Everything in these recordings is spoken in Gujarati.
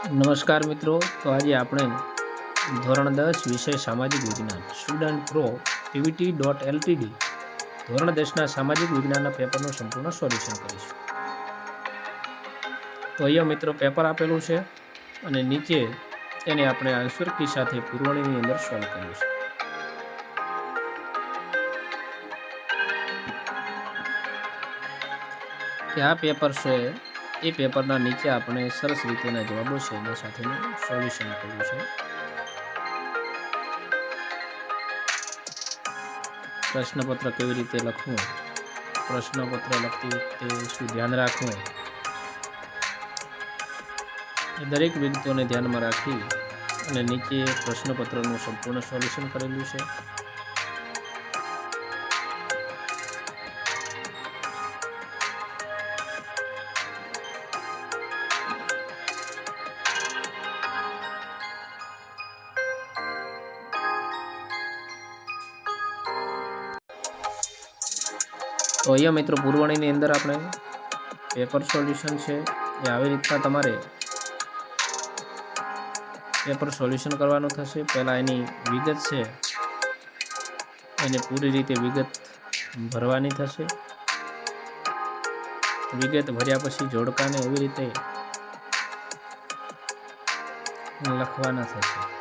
નમસ્કાર મિત્રો. તો આજે આપણે ધોરણ દસ વિષય સામાજિક વિજ્ઞાન student pro PVT dot LTD ધોરણ દસના સામાજિક વિજ્ઞાનના પેપરનું સંપૂર્ણ સોલ્યુશન કરીશું. તો અહીંયા મિત્રો પેપર આપેલું છે અને નીચે એને આપણે આન્સર કી સાથે પુરવણીની અંદર સોલ્વ કર્યું છે કે આ પેપર છે એ પેપરના નીચે આપણે સરસ રીતેના જવાબો છે એના સાથેનું સોલ્યુશન આપેલું છે. પ્રશ્નપત્ર કેવી રીતે લખવું? પ્રશ્નપત્ર લખતી વખતે શું ધ્યાન રાખવું? એ દરેક વિગતોને ધ્યાનમાં રાખી અને નીચે પ્રશ્નપત્રનું સંપૂર્ણ સોલ્યુશન કરેલું છે. તો અહીંયા મિત્રો પુરવણીની અંદર આપણે પેપર સોલ્યુશન છે. એ આવી રીતના તમારે પેપર સોલ્યુશન કરવાનું થશે. પહેલાં એની વિગત છે. એને પૂરી રીતે વિગત ભરવાની થશે. વિગત ભર્યા પછી જોડકાને એવી રીતે લખવાના થશે.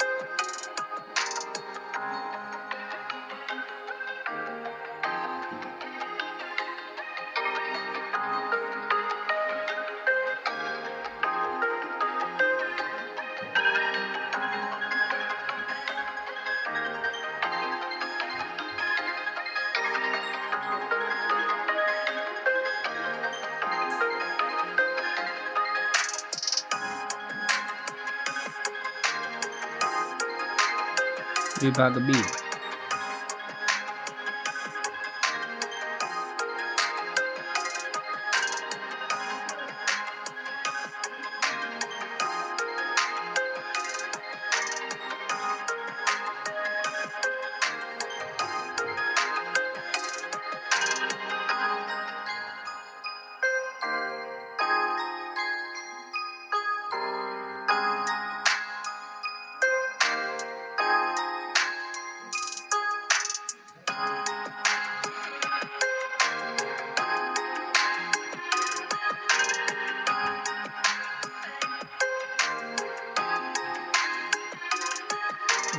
વિભાગ બી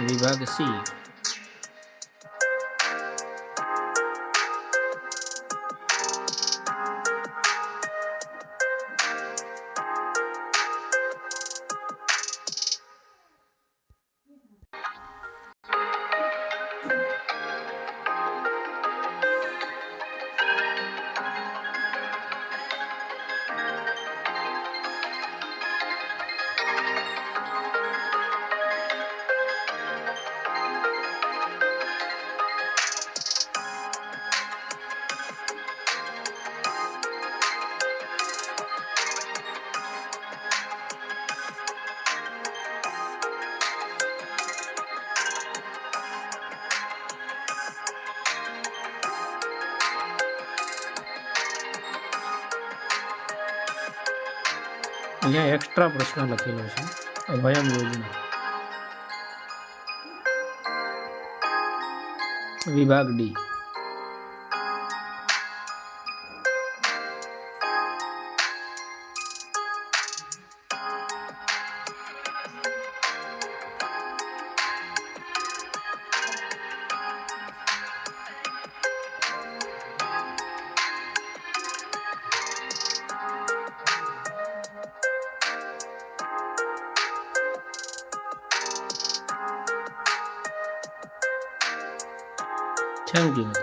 વિભાગ સી અહીંયા એક્સ્ટ્રા પ્રશ્ન લખેલો છે. અભયમ યોજના. વિભાગ ડી. 채우기입니다.